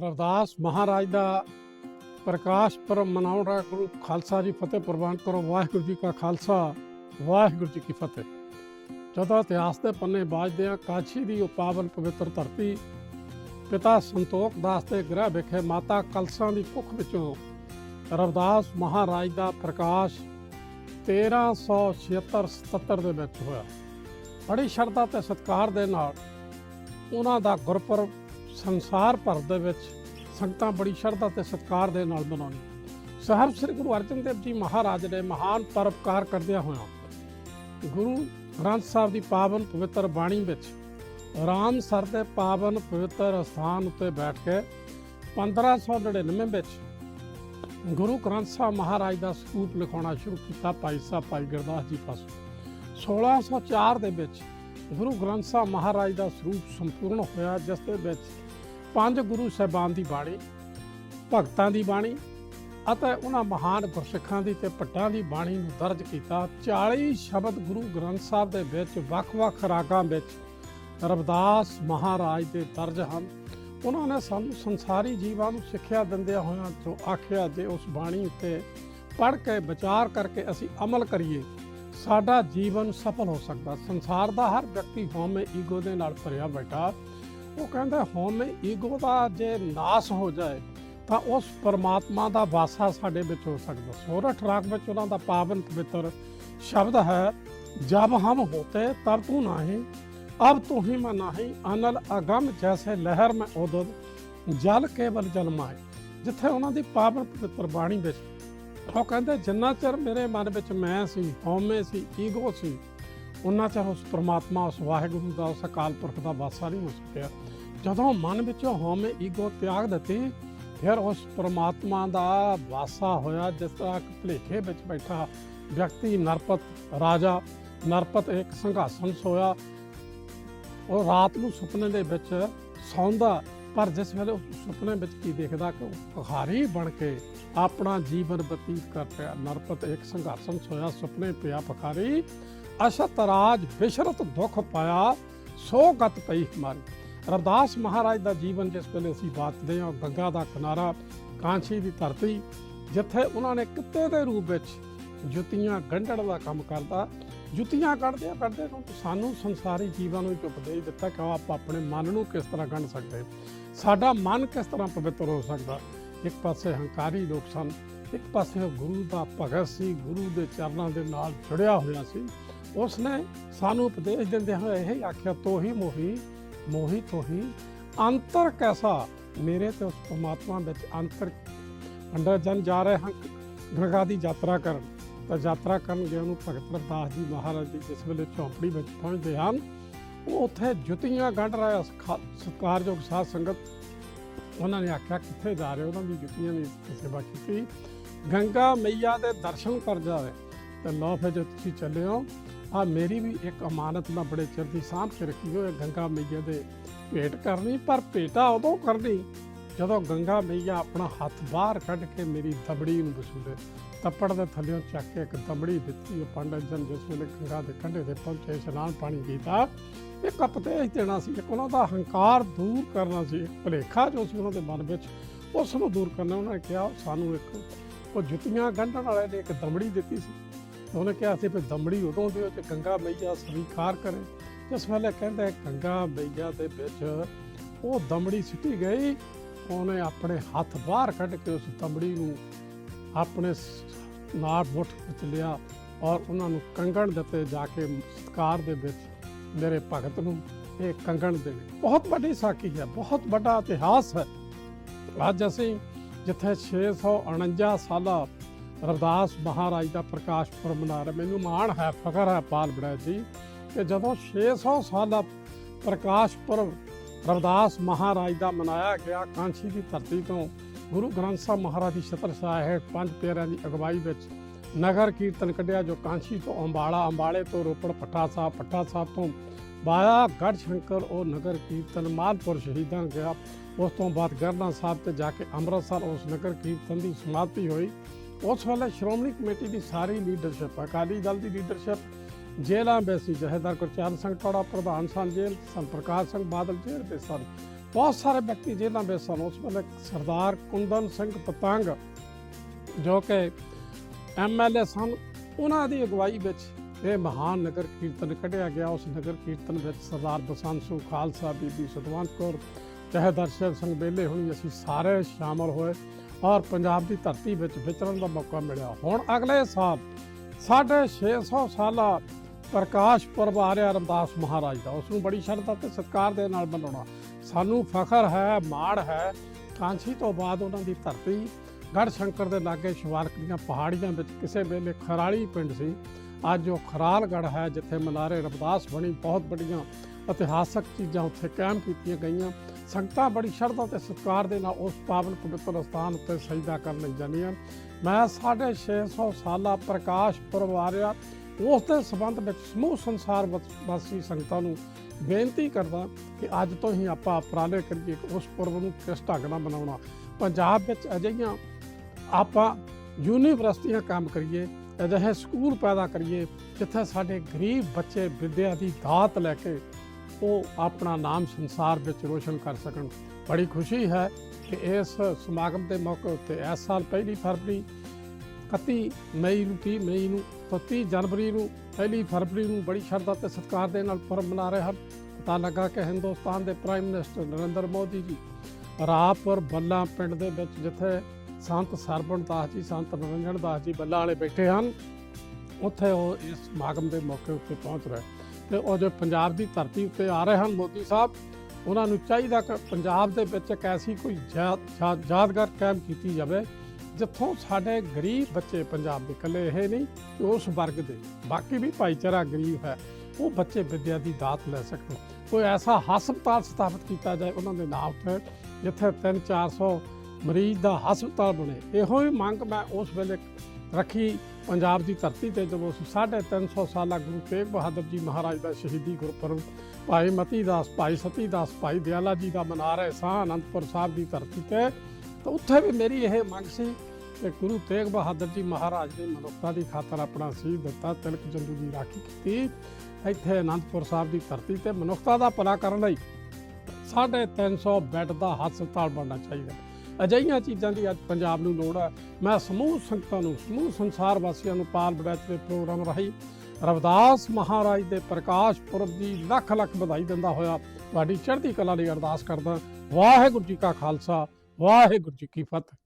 ਰਵਦਾਸ ਮਹਾਰਾਜ ਦਾ ਪ੍ਰਕਾਸ਼ ਪੁਰਬ ਮਨਾਉਣ ਗੁਰੂ ਖਾਲਸਾ ਜੀ ਫਤਿਹ ਪ੍ਰਵਾਨ ਕਰੋ, ਵਾਹਿਗੁਰੂ ਜੀ ਕਾ ਖਾਲਸਾ, ਵਾਹਿਗੁਰੂ ਜੀ ਕੀ ਫਤਿਹ। ਜਦੋਂ ਇਤਿਹਾਸ ਦੇ ਪੰਨੇ ਬਾਜਦੇ ਆ ਕਾਸ਼ੀ ਦੀ ਉਹ ਪਾਵਨ ਪਵਿੱਤਰ ਧਰਤੀ, ਪਿਤਾ ਸੰਤੋਖ ਦਾਸ ਦੇ ਗ੍ਰਹਿ ਵਿਖੇ ਮਾਤਾ ਕਲਸਾਂ ਦੀ ਕੁੱਖ ਵਿੱਚੋਂ ਰਵਦਾਸ ਮਹਾਰਾਜ ਦਾ ਪ੍ਰਕਾਸ਼ 1376 77 ਦੇ ਵਿੱਚ ਹੋਇਆ। ਬੜੀ ਸ਼ਰਧਾ ਤੇ ਸਤਿਕਾਰ ਦੇ ਨਾਲ ਉਹਨਾਂ ਦਾ ਗੁਰਪੁਰਬ ਸੰਸਾਰ ਭਰ ਦੇ ਵਿੱਚ ਸੰਗਤਾਂ ਬੜੀ ਸ਼ਰਧਾ ਤੇ ਸਤਿਕਾਰ ਦੇ ਨਾਲ ਮਨਾਉਣੀ ਸਾਹਿਬ ਸ੍ਰੀ ਗੁਰੂ ਅਰਜਨ ਦੇਵ ਜੀ ਮਹਾਰਾਜ ਨੇ ਮਹਾਨ ਪਰਉਪਕਾਰ ਕਰਦਿਆਂ ਹੋਇਆ ਗੁਰੂ ਗ੍ਰੰਥ ਸਾਹਿਬ ਦੀ ਪਾਵਨ ਪਵਿੱਤਰ ਬਾਣੀ ਵਿੱਚ ਰਾਮ ਸਰ ਦੇ ਪਾਵਨ ਪਵਿੱਤਰ ਅਸਥਾਨ ਉੱਤੇ ਬੈਠ ਕੇ 1599 ਵਿੱਚ ਗੁਰੂ ਗ੍ਰੰਥ ਸਾਹਿਬ ਮਹਾਰਾਜ ਦਾ ਸਰੂਪ ਲਿਖਾਉਣਾ ਸ਼ੁਰੂ ਕੀਤਾ ਭਾਈ ਸਾਹਿਬ ਭਾਈ ਗੁਰਦਾਸ ਜੀ ਪਾਸੋਂ। 1604 ਦੇ ਵਿੱਚ ਗੁਰੂ ਗ੍ਰੰਥ ਸਾਹਿਬ ਮਹਾਰਾਜ ਦਾ ਸਰੂਪ ਸੰਪੂਰਨ ਹੋਇਆ, ਜਿਸ ਦੇ ਵਿੱਚ ਪੰਜ ਗੁਰੂ ਸਾਹਿਬਾਨ ਦੀ ਬਾਣੀ, ਭਗਤਾਂ ਦੀ ਬਾਣੀ ਅਤੇ ਉਹਨਾਂ ਮਹਾਨ ਗੁਰਸਿੱਖਾਂ ਦੀ ਤੇ ਪੱਟਾਂ ਦੀ ਬਾਣੀ ਨੂੰ ਦਰਜ ਕੀਤਾ। 40 ਸ਼ਬਦ ਗੁਰੂ ਗ੍ਰੰਥ ਸਾਹਿਬ ਦੇ ਵਿੱਚ ਵੱਖ-ਵੱਖ ਰਾਗਾਂ ਵਿੱਚ ਰਵਿਦਾਸ ਮਹਾਰਾਜ ਦੇ ਦਰਜ ਹਨ। ਉਹਨਾਂ ਨੇ ਸਾਨੂੰ ਸੰਸਾਰੀ ਜੀਵਾਂ ਨੂੰ ਸਿੱਖਿਆ ਦਿੰਦਿਆਂ ਹੋਇਆਂ ਜੋ ਆਖਿਆ, ਜੇ ਉਸ ਬਾਣੀ ਉੱਤੇ ਪੜ੍ਹ ਕੇ ਵਿਚਾਰ ਕਰਕੇ ਅਸੀਂ ਅਮਲ ਕਰੀਏ ਸਾਡਾ ਜੀਵਨ ਸਫਲ ਹੋ ਸਕਦਾ। ਸੰਸਾਰ ਦਾ ਹਰ ਵਿਅਕਤੀ ਹਉਮੈ ਈਗੋ ਦੇ ਨਾਲ ਭਰਿਆ ਬੈਠਾ। ਉਹ ਕਹਿੰਦਾ, ਹਉਮੈ ਈਗੋ ਦਾ ਜੇ ਨਾਸ ਹੋ ਜਾਏ, ਤਾਂ ਉਸ ਪਰਮਾਤਮਾ ਦਾ ਵਾਸਾ ਸਾਡੇ ਵਿੱਚ ਹੋ ਸਕਦਾ। ਸੋਰਠ ਰਾਗ ਵਿੱਚ ਉਹਨਾਂ ਦਾ ਪਾਵਨ ਪਵਿੱਤਰ ਸ਼ਬਦ ਹੈ, ਜਬ ਹਮ ਹੋਤੇ, ਤਬ ਤੂੰ ਨਹੀਂ, ਅਬ ਤੂੰ ਹੀ ਮੈਂ ਨਹੀਂ, ਅਨਲ ਅਗਮ ਜੈਸੇ ਲਹਿਰ ਮੈਂ ਉਦਦ ਜਲ ਕੇਵਲ ਜਲ ਮਾਏ ਜਿੱਥੇ ਉਹਨਾਂ ਦੀ ਪਾਵਨ ਪਵਿੱਤਰ ਬਾਣੀ ਵਿੱਚ ਉਹ ਕਹਿੰਦੇ, ਜਿੰਨਾ ਚਿਰ ਮੇਰੇ ਮਨ ਵਿੱਚ ਮੈਂ ਸੀ, ਹਉਮੈ ਸੀ, ਈਗੋ ਸੀ ਉਹਨਾਂ ਚਿਰ ਉਸ ਪ੍ਰਮਾਤਮਾ, ਉਸ ਵਾਹਿਗੁਰੂ ਦਾ, ਉਸ ਅਕਾਲ ਪੁਰਖ ਦਾ ਵਾਸਾ ਨਹੀਂ ਹੋ ਸਕਿਆ। ਜਦੋਂ ਮਨ ਵਿੱਚ ਹਉਮੈ, ਈਗੋ ਤਿਆਗ ਦਿੱਤੀ, ਫਿਰ ਉਸ ਪ੍ਰਮਾਤਮਾ ਦਾ ਵਾਸਾ ਹੋਇਆ, ਜਿਸ ਤਰ੍ਹਾਂ ਇੱਕ ਭਲੇਖੇ ਵਿੱਚ ਬੈਠਾ ਵਿਅਕਤੀ ਨਰਪਤ ਰਾਜਾ, ਨਰਪਤ ਇੱਕ ਸੰਘਾਸਨ ਸੋਇਆ। ਉਹ ਰਾਤ ਨੂੰ ਸੁਪਨੇ ਦੇ ਵਿੱਚ ਸੌਂਦਾ, ਪਰ ਜਿਸ ਵੇਲੇ ਉਸ ਸੁਪਨੇ ਵਿੱਚ ਕੀ ਦੇਖਦਾ ਕਿ ਉਹ ਭਿਖਾਰੀ ਬਣ ਕੇ ਆਪਣਾ ਜੀਵਨ ਬਤੀਤ ਕਰ ਰਿਹਾ। ਨਰਪਤ ਇੱਕ ਸੰਘਰਸ਼ਨ ਸੋਇਆ ਸੁਪਨੇ ਪਿਆ ਪਖਾਰੀ ਅਸ਼ਤ ਰਾਜ ਵਿਸ਼ਰਤ ਦੁੱਖ ਪਾਇਆ, ਸੋ ਗਤ ਪਈ ਹਮਾਰੀ ਰਵਿਦਾਸ ਮਹਾਰਾਜ ਦਾ ਜੀਵਨ ਜਿਸ ਵੇਲੇ ਅਸੀਂ ਬਾਤਦੇ ਹਾਂ ਗੰਗਾ ਦਾ ਕਿਨਾਰਾ, ਕਾਂਛੀ ਦੀ ਧਰਤੀ, ਜਿੱਥੇ ਉਹਨਾਂ ਨੇ ਕਿੱਤੇ ਦੇ ਰੂਪ ਵਿੱਚ ਜੁੱਤੀਆਂ ਗੰਢਣ ਦਾ ਕੰਮ ਕਰਦਾ। ਜੁੱਤੀਆਂ ਕੱਢਦੇ ਆ ਕੱਢਦੇ ਨੂੰ ਸਾਨੂੰ ਸੰਸਾਰੀ ਜੀਵਨ ਨੂੰ ਇੱਕ ਉਪਦੇਸ਼ ਦਿੱਤਾ ਕਿ ਆਪਾਂ ਆਪਣੇ ਮਨ ਨੂੰ ਕਿਸ ਤਰ੍ਹਾਂ ਗੰਢ ਸਕਦੇ। ਸਾਡਾ ਮਨ ਕਿਸ ਤਰ੍ਹਾਂ ਪਵਿੱਤਰ ਹੋ ਸਕਦਾ। ਇੱਕ ਪਾਸੇ ਹੰਕਾਰੀ ਲੋਕ ਸਨ, ਇੱਕ ਪਾਸੇ ਗੁਰੂ ਦਾ ਭਗਤ ਸੀ, ਗੁਰੂ ਦੇ ਚਰਨਾਂ ਦੇ ਨਾਲ ਜੁੜਿਆ ਹੋਇਆ ਸੀ। ਉਸ ਨੇ ਸਾਨੂੰ ਉਪਦੇਸ਼ ਦਿੰਦੇ ਹੋਏ ਇਹ ਆਖਿਆ, ਤੋਹੀ ਮੋਹੀ ਮੋਹੀ ਤੋਹੀ, ਅੰਤਰ ਕੈਸਾ? ਮੇਰੇ ਤੇ ਉਸ ਪਰਮਾਤਮਾ ਵਿੱਚ ਅੰਤਰ ਅੰਦਰ ਜਨ ਜਾ ਰਹੇ ਹਨ। ਗੰਗਾ ਦੀ ਯਾਤਰਾ ਕਰਨ। ਤਾਂ ਯਾਤਰਾ ਕਰਨ ਗਿਆ ਨੂੰ ਭਗਤ ਰਵਿਦਾਸ ਜੀ ਮਹਾਰਾਜ ਜੀ ਜਿਸ ਵੇਲੇ ਝੌਂਪੜੀ ਵਿੱਚ ਪਹੁੰਚਦੇ ਹਨ, ਉਹ ਉੱਥੇ ਜੁੱਤੀਆਂ ਗੰਢ ਰਿਹਾ ਸਤਿਕਾਰਯੋਗ ਸਾਧ ਸੰਗਤ ਉਹਨਾਂ ਨੇ ਆਖਿਆ ਕਿੱਥੇ ਜਾ ਰਹੇ ਹੋ? ਉਹਨਾਂ ਦੀ ਜੁੱਤੀਆਂ ਦੀ ਸੇਵਾ ਕੀਤੀ। ਗੰਗਾ ਮਈਆ ਦੇ ਦਰਸ਼ਨ ਕਰ ਜਾਵੇ ਤੇ ਲੋ ਫਿਰ ਜੋ ਤੁਸੀਂ ਚੱਲੇ ਹੋ। ਆ ਮੇਰੀ ਵੀ ਇੱਕ ਅਮਾਨਤ ਮੈਂ ਬੜੇ ਚਿਰ ਦੀ ਸਾਂਭ ਕੇ ਰੱਖੀ ਹੋਈ ਗੰਗਾ ਮਈਆ ਦੇ ਭੇਟ ਕਰਨੀ, ਪਰ ਭੇਟਾ ਉਦੋਂ ਕਰਨੀ ਜਦੋਂ ਗੰਗਾ ਮਈਆ ਆਪਣਾ ਹੱਥ ਬਾਹਰ ਕੱਢ ਕੇ ਮੇਰੀ ਦਬੜੀ ਨੂੰ ਵਸੂਲੇ ਤੱਪੜ ਦੇ ਥੱਲੇੋਂ ਚੱਕ ਕੇ ਇੱਕ ਦਮੜੀ ਦਿੱਤੀ। ਉਹ ਪੰਡਤ ਜਨ ਜਿਸ ਵੇਲੇ ਗੰਗਾ ਦੇ ਕੰਢੇ ਤੇ ਪਹੁੰਚੇ, ਇਸ਼ਨਾਨ ਪਾਣੀ ਕੀਤਾ। ਇੱਕ ਉਪਦੇਸ਼ ਦੇਣਾ ਸੀ, ਇੱਕ ਉਹਨਾਂ ਦਾ ਹੰਕਾਰ ਦੂਰ ਕਰਨਾ ਸੀ, ਇੱਕ ਭੁਲੇਖਾ ਜੋ ਸੀ ਉਹਨਾਂ ਦੇ ਮਨ ਵਿੱਚ, ਉਸ ਨੂੰ ਦੂਰ ਕਰਨਾ। ਉਹਨਾਂ ਨੇ ਕਿਹਾ, ਸਾਨੂੰ ਇੱਕ, ਉਹ ਜੁੱਤੀਆਂ ਗੰਢਣ ਵਾਲੇ ਨੇ ਇੱਕ ਦਮੜੀ ਦਿੱਤੀ ਸੀ। ਉਹਨੇ ਕਿਹਾ ਸੀ ਵੀ ਦਮੜੀ ਉਦੋਂ ਦਿਓ ਤੇ ਗੰਗਾ ਮਈਆ ਸਵੀਕਾਰ ਕਰੇ। ਜਿਸ ਵੇਲੇ ਕਹਿੰਦਾ, ਗੰਗਾ ਮਈਆ ਦੇ ਵਿੱਚ ਉਹ ਦਮੜੀ ਸਿੱਟੀ ਗਈ। ਉਹਨੇ ਆਪਣੇ ਹੱਥ ਬਾਹਰ ਕੱਢ ਕੇ ਉਸ ਦਮੜੀ ਨੂੰ ਆਪਣੇ ਨਾਲ ਮੁੱਠ ਵਿੱਚ ਲਿਆ ਔਰ ਉਹਨਾਂ ਨੂੰ ਕੰਗਣ ਦਿੱਤੇ ਜਾ ਕੇ ਸਤਕਾਰ ਦੇ ਵਿੱਚ ਮੇਰੇ ਭਗਤ ਨੂੰ ਇਹ ਕੰਗਣ ਦੇਣੇ ਬਹੁਤ ਵੱਡੀ ਸਾਖੀ ਹੈ, ਬਹੁਤ ਵੱਡਾ ਇਤਿਹਾਸ ਹੈ। ਅੱਜ ਅਸੀਂ ਜਿੱਥੇ 649 ਸਾਲਾ ਰਵਿਦਾਸ ਮਹਾਰਾਜ ਦਾ ਪ੍ਰਕਾਸ਼ ਪੁਰਬ ਮਨਾ ਰਹੇ, ਮੈਨੂੰ ਮਾਣ ਹੈ, ਫਖਰ ਹੈ ਪਾਲ ਬੜਾ ਜੀ ਕਿ ਜਦੋਂ 600 ਸਾਲਾ ਪ੍ਰਕਾਸ਼ ਪੁਰਬ ਰਵਿਦਾਸ ਮਹਾਰਾਜ ਦਾ ਮਨਾਇਆ ਗਿਆ, ਕਾਂਸ਼ੀ ਦੀ ਧਰਤੀ ਤੋਂ ਗੁਰੂ ਗ੍ਰੰਥ ਸਾਹਿਬ ਮਹਾਰਾਜ ਦੀ ਛਤਰ ਸਾਹਿਬ ਪੰਜ ਪਿਆਰਿਆਂ ਦੀ ਅਗਵਾਈ ਵਿੱਚ ਨਗਰ ਕੀਰਤਨ ਕੱਢਿਆ, ਜੋ ਕਾਂਸ਼ੀ ਤੋਂ ਅੰਬਾਲਾ, ਅੰਬਾਲੇ ਤੋਂ ਰੋਪੜ, ਪੱਠਾ ਸਾਹਿਬ ਪੱਠਾ ਸਾਹਿਬ ਤੋਂ ਬਾਇਆ ਗੜ ਸ਼ੰਕਰ, ਉਹ ਨਗਰ ਕੀਰਤਨ ਮਾਲਪੁਰ ਸ਼ਹੀਦਾਂ ਗਿਆ। ਉਸ ਤੋਂ ਬਾਅਦ ਗਰਨਾ ਸਾਹਿਬ ਤੇ ਜਾ ਕੇ ਅੰਮ੍ਰਿਤਸਰ ਉਸ ਨਗਰ ਕੀਰਤਨ ਦੀ ਸਮਾਪਤੀ ਹੋਈ। ਉਸ ਵੇਲੇ ਸ਼੍ਰੋਮਣੀ ਕਮੇਟੀ ਦੀ ਸਾਰੀ ਲੀਡਰਸ਼ਿਪ ਅਕਾਲੀ ਦਲ ਦੀ ਲੀਡਰਸ਼ਿਪ ਜੇਲ੍ਹਾਂ ਬੈਸੀ ਸੀ। ਜਹੇਦਾਰ ਗੁਰਚਰਨ ਸਿੰਘ ਟੋੜਾ, ਪ੍ਰਧਾਨ ਸਨ ਜੇਲ੍ਹ ਸਨ ਪ੍ਰਕਾਸ਼ ਸਿੰਘ ਬਾਦਲ ਜੇਲ੍ਹ ਤੇ ਸਨ। ਬਹੁਤ ਸਾਰੇ ਵਿਅਕਤੀ ਜੇਲ੍ਹਾਂ ਵਿੱਚ ਸਨ। ਉਸ ਵੇਲੇ ਸਰਦਾਰ ਕੁੰਦਨ ਸਿੰਘ ਪਤੰਗ ਜੋ ਕਿ ਐਮਐਲਏ ਸਨ, ਉਹਨਾਂ ਦੀ ਅਗਵਾਈ ਵਿੱਚ ਇਹ ਮਹਾਨ ਨਗਰ ਕੀਰਤਨ ਕੱਢਿਆ ਗਿਆ। ਉਸ ਨਗਰ ਕੀਰਤਨ ਵਿੱਚ ਸਰਦਾਰ ਬਸੰਤ ਸਿੰਘ ਖਾਲਸਾ, ਬੀਬੀ ਸਤਵੰਤ ਕੌਰ, ਜਹੇਦਾਰ ਸ਼ਿਵ ਸਿੰਘ ਬੇਲੇ ਹੁਣੀ, ਅਸੀਂ ਸਾਰੇ ਸ਼ਾਮਲ ਹੋਏ ਔਰ ਪੰਜਾਬ ਦੀ ਧਰਤੀ ਵਿੱਚ ਵਿਚਰਨ ਦਾ ਮੌਕਾ ਮਿਲਿਆ। ਹੁਣ ਅਗਲੇ ਸਾਲ ਸਾਢੇ 600 ਸਾਲਾ ਪ੍ਰਕਾਸ਼ ਪੁਰਬ ਆ ਰਿਹਾ ਰਮਦਾਸ ਮਹਾਰਾਜ ਦਾ। ਉਸ ਨੂੰ ਬੜੀ ਸ਼ਰਧਾ ਤੇ ਸਤਿਕਾਰ ਦੇ ਨਾਲ ਮਨਾਉਣਾ ਸਾਨੂੰ ਫਖਰ ਹੈ ਮਾਣ ਹੈ, ਕਾਂਸੀ ਤੋਂ ਬਾਅਦ ਉਹਨਾਂ ਦੀ ਧਰਤੀ ਗੜ ਸ਼ੰਕਰ ਦੇ ਲਾਗੇ ਸ਼ਿਵਾਲਕ ਦੀਆਂ ਪਹਾੜੀਆਂ ਵਿੱਚ ਕਿਸੇ ਵੇਲੇ ਖਰਾਲੀ ਪਿੰਡ ਸੀ। ਅੱਜ ਉਹ ਖਰਾਲਗੜ੍ਹ ਹੈ ਜਿੱਥੇ ਮਲਾਰੇ ਰਮਦਾਸ ਬਣੀ ਬਹੁਤ ਵੱਡੀਆਂ ਇਤਿਹਾਸਕ ਚੀਜ਼ਾਂ ਉੱਥੇ ਕਾਇਮ ਕੀਤੀਆਂ ਗਈਆਂ। ਸੰਗਤਾਂ ਬੜੀ ਸ਼ਰਧਾ ਤੇ ਸਤਿਕਾਰ ਦੇ ਨਾਲ ਉਸ ਪਾਵਨ ਪਵਿੱਤਰ ਸਥਾਨ ਉੱਤੇ ਸਜਦਾ ਕਰਨ ਲਈ ਜਾਂਦੀਆਂ। ਮੈਂ 650 ਸਾਲਾ ਪ੍ਰਕਾਸ਼ ਪੁਰਬ ਆ ਉਸ ਦੇ ਸੰਬੰਧ ਵਿੱਚ ਸਮੂਹ ਸੰਸਾਰ ਵਾਸੀ ਸੰਗਤਾਂ ਨੂੰ ਬੇਨਤੀ ਕਰਦਾ ਕਿ ਅੱਜ ਤੋਂ ਹੀ ਆਪਾਂ ਉਪਰਾਲੇ ਕਰੀਏ ਕਿ ਉਸ ਪੁਰਬ ਨੂੰ ਕਿਸ ਢੰਗ ਨਾਲ ਮਨਾਉਣਾ। ਪੰਜਾਬ ਵਿੱਚ ਅਜਿਹੀਆਂ ਆਪਾਂ ਯੂਨੀਵਰਸਿਟੀਆਂ ਕੰਮ ਕਰੀਏ, ਅਜਿਹੇ ਸਕੂਲ ਪੈਦਾ ਕਰੀਏ, ਜਿੱਥੇ ਸਾਡੇ ਗਰੀਬ ਬੱਚੇ ਵਿਦਿਆ ਦੀ ਦਾਤ ਲੈ ਕੇ ਉਹ ਆਪਣਾ ਨਾਮ ਸੰਸਾਰ ਵਿੱਚ ਰੋਸ਼ਨ ਕਰ ਸਕਣ। ਬੜੀ ਖੁਸ਼ੀ ਹੈ ਕਿ ਇਸ ਸਮਾਗਮ ਦੇ ਮੌਕੇ ਉੱਤੇ ਇਸ ਸਾਲ ਪਹਿਲੀ ਫਰਵਰੀ 31 ਮਈ ਨੂੰ 30 ਮਈ ਨੂੰ ਤੋਂ 30 ਜਨਵਰੀ ਨੂੰ ਪਹਿਲੀ ਫਰਵਰੀ ਨੂੰ ਬੜੀ ਸ਼ਰਧਾ ਤੇ ਸਤਿਕਾਰ ਦੇ ਨਾਲ ਪਰਬ ਮਨਾ ਰਹੇ ਹਨ। ਪਤਾ ਲੱਗਾ ਕਿ ਹਿੰਦੁਸਤਾਨ ਦੇ ਪ੍ਰਾਈਮ ਮਿਨਿਸਟਰ ਨਰਿੰਦਰ ਮੋਦੀ ਜੀ ਰਾਪੁਰ ਬੱਲਾ ਪਿੰਡ ਦੇ ਵਿੱਚ ਜਿੱਥੇ ਸੰਤ ਸਰਬਣ ਦਾਸ ਜੀ, ਸੰਤ ਨਰਿੰਦਰ ਦਾਸ ਜੀ ਬੱਲਾ ਵਾਲੇ ਬੈਠੇ ਹਨ, ਉੱਥੇ ਉਹ ਇਸ ਸਮਾਗਮ ਦੇ ਮੌਕੇ ਉੱਤੇ ਪਹੁੰਚ ਰਹੇ ਤੇ ਉਹ ਜੋ ਪੰਜਾਬ ਦੀ ਧਰਤੀ ਉੱਤੇ ਆ ਰਹੇ ਹਨ ਮੋਦੀ ਸਾਹਿਬ, ਉਹਨਾਂ ਨੂੰ ਚਾਹੀਦਾ ਕਿ ਪੰਜਾਬ ਦੇ ਵਿੱਚ ਇੱਕ ਐਸੀ ਕੋਈ ਯਾ- ਯਾ- ਯਾਦਗਾਰ ਕਾਇਮ ਕੀਤੀ ਜਾਵੇ ਜਿੱਥੋਂ ਸਾਡੇ ਗਰੀਬ ਬੱਚੇ ਪੰਜਾਬ ਦੇ ਇਕੱਲੇ ਇਹ ਨਹੀਂ ਕਿ ਉਸ ਵਰਗ ਦੇ, ਬਾਕੀ ਵੀ ਭਾਈਚਾਰਾ ਗਰੀਬ ਹੈ, ਉਹ ਬੱਚੇ ਵਿੱਦਿਆ ਦੀ ਦਾਤ ਲੈ ਸਕਣ। ਕੋਈ ਐਸਾ ਹਸਪਤਾਲ ਸਥਾਪਿਤ ਕੀਤਾ ਜਾਏ, ਉਹਨਾਂ ਦੇ ਨਾਮ ਤੇ ਜਿੱਥੇ 3-400 ਮਰੀਜ਼ ਦਾ ਹਸਪਤਾਲ ਬਣੇ। ਇਹੋ ਹੀ ਮੰਗ ਮੈਂ ਉਸ ਵੇਲੇ ਰੱਖੀ ਪੰਜਾਬ ਦੀ ਧਰਤੀ ਤੇ, ਜਦੋਂ ਅਸੀਂ 350 ਸਾਲਾ ਗੁਰੂ ਤੇਗ ਬਹਾਦਰ ਜੀ ਮਹਾਰਾਜ ਦਾ ਸ਼ਹੀਦੀ ਗੁਰਪੁਰਬ, ਭਾਈ ਮਤੀ ਦਾਸ, ਭਾਈ ਸਤੀ ਦਾਸ, ਭਾਈ ਦਿਆਲਾ ਜੀ ਦਾ ਮਨਾ ਰਹੇ ਸਾਂ ਅਨੰਦਪੁਰ ਸਾਹਿਬ ਦੀ ਧਰਤੀ ਤੇ ਤਾਂ ਉੱਥੇ ਵੀ ਮੇਰੀ ਇਹ ਮੰਗ ਸੀ ਕਿ ਗੁਰੂ ਤੇਗ ਬਹਾਦਰ ਜੀ ਮਹਾਰਾਜ ਨੇ ਮਨੁੱਖਤਾ ਦੀ ਖਾਤਰ ਆਪਣਾ ਸੀਸ ਦਿੱਤਾ, ਤਿਲਕ ਜੰਦੂ ਦੀ ਰਾਖੀ ਕੀਤੀ। ਇੱਥੇ ਅਨੰਦਪੁਰ ਸਾਹਿਬ ਦੀ ਧਰਤੀ ਤੇ ਮਨੁੱਖਤਾ ਦਾ ਭਲਾ ਕਰਨ ਲਈ 350 ਬੈੱਡ ਦਾ ਹਸਪਤਾਲ ਬਣਨਾ ਚਾਹੀਦਾ। ਅਜਿਹੀਆਂ ਚੀਜ਼ਾਂ ਦੀ ਅੱਜ ਪੰਜਾਬ ਨੂੰ ਲੋੜ ਹੈ। ਮੈਂ ਸਮੂਹ ਸੰਗਤਾਂ ਨੂੰ, ਸਮੂਹ ਸੰਸਾਰ ਵਾਸੀਆਂ ਨੂੰ ਪਾਲ ਬੜੈਚ ਦੇ ਪ੍ਰੋਗਰਾਮ ਰਾਹੀਂ ਰਵਿਦਾਸ ਮਹਾਰਾਜ ਦੇ ਪ੍ਰਕਾਸ਼ ਪੁਰਬ ਦੀ ਲੱਖ ਲੱਖ ਵਧਾਈ ਦਿੰਦਾ ਹੋਇਆ ਤੁਹਾਡੀ ਚੜ੍ਹਦੀ ਕਲਾ ਲਈ ਅਰਦਾਸ ਕਰਦਾ। ਵਾਹਿਗੁਰੂ ਜੀ ਕਾ ਖਾਲਸਾ। ਵਾਹਿਗੁਰੂ ਜੀ ਕੀ ਫਤਿਹ